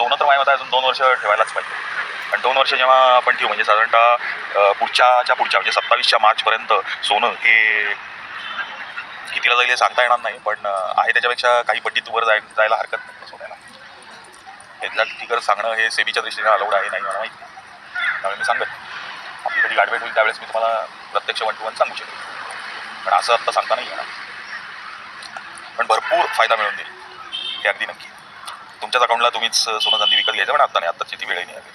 सोनं तर माझ्या मते अजून दोन वर्ष ठेवायलाच पाहिजे. आणि दोन वर्ष जेव्हा आपण ठेवू म्हणजे साधारणतः पुढच्याच्या पुढच्या म्हणजे सत्तावीसच्या मार्चपर्यंत सोनं हे कितीला जाईल हे सांगता येणार नाही पण आहे त्याच्यापेक्षा काही पट्टीत वर जाय जायला हरकत नाही सोन्याला एक्झॅक्ट फिगर सांगणं हे सेबीच्या दृष्टीने अलाउड आहे नाही मला माहिती. त्यामुळे मी सांगत आपली कधी गाडवेट होईल त्यावेळेस मी तुम्हाला प्रत्यक्ष वन टू वन सांगू शकेन. पण असं आत्ता सांगता नाही येणार. पण भरपूर फायदा मिळून देईल हे अगदी नक्की. तुमच्याच अकाउंटला तुम्हीच सोनं चांदी विकत घ्यायचं पण आता नाही आत्ताची ती वेळ नाही आली.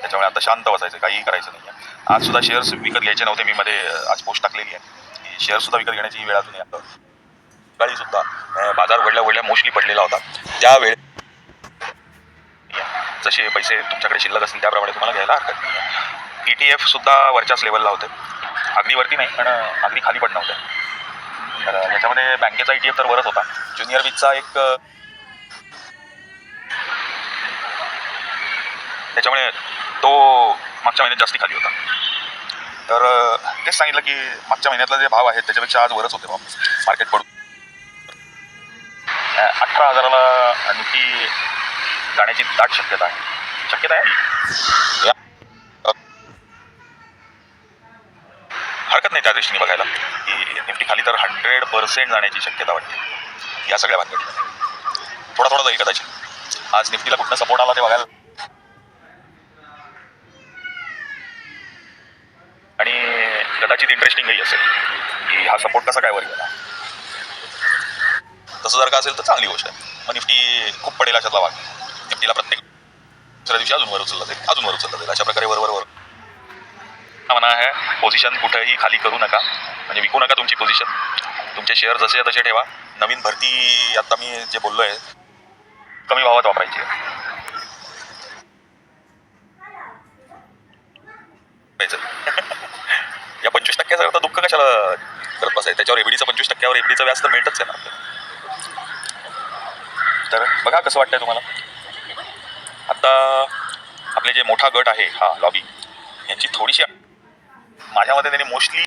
त्याच्यामुळे आता शांत बसायचं काहीही करायचं नाही आहे आज सुद्धा शेअर्स विकत घ्यायचे नव्हते मी मध्ये आज पोस्ट टाकलेली आहे. की शेअर सुद्धा विकत घेण्याची वेळ अजून आता सकाळी सुद्धा बाजार वडल्या वडल्या मोस्टली पडलेला होता. त्यावेळे जसे पैसे तुमच्याकडे शिल्लक असतील त्याप्रमाणे तुम्हाला घ्यायला हरकत नाही ई टी एफ सुद्धा वरच्याच लेवलला होते. अगदी वरती नाही पण अगदी खाली पण नव्हते. तर याच्यामध्ये बँकेचा ई टी एफ तर वरच होता. ज्युनियर बीचचा एक त्याच्यामुळे तो मागच्या महिन्यात जास्ती खाली होता. तर तेच सांगितलं की मागच्या महिन्यातला जे भाव आहेत त्याच्यापेक्षा आज वरच होते भाव. मार्केट पडून. अठरा हजाराला निफ्टी जाण्याची दाट शक्यता आहे. शक्यता आहे? हरकत नाही त्या दृष्टीने बघायला. की निफ्टी खाली तर हंड्रेड पर्सेंट जाण्याची शक्यता वाटते. या सगळ्या भानगडीत थोडा थोडा जाईल कदाचित. आज निफ्टीला कुठनं सपोर्ट आला ते बघायला आणि कदाचित इंटरेस्टिंगही असेल. की हा सपोर्ट कसा काय वर गेला. तसं जर का असेल तर चांगली गोष्ट आहे. मग निफ्टी खूप पडेल अशातला भाग. निफ्टीला प्रत्येक दुसऱ्या दिवशी अजून वर उचलला जाईल. अजून वर उचलला जाईल. अशा प्रकारे वर वर वर. म्हणा आहे पोझिशन कुठेही खाली करू नका. म्हणजे विकू नका तुमची पोझिशन तुमचे शेअर जसे तसे ठेवा. नवीन भरती आता मी जे बोललो आहे कमी भावात वापरायची आहे. वापरायचं. या पंचवीस टक्क्याचा करता दुःख कशाला करत बसायचं? त्याच्यावर एबीडीचं पंचवीस टक्क्यावर एबीडीचं व्याज तर मिळतच आहे ना तर बघा कसं वाटतंय तुम्हाला? आत्ता आपले जे मोठा गट आहे हा लॉबी यांची थोडीशी माझ्या मते त्यांनी मोस्टली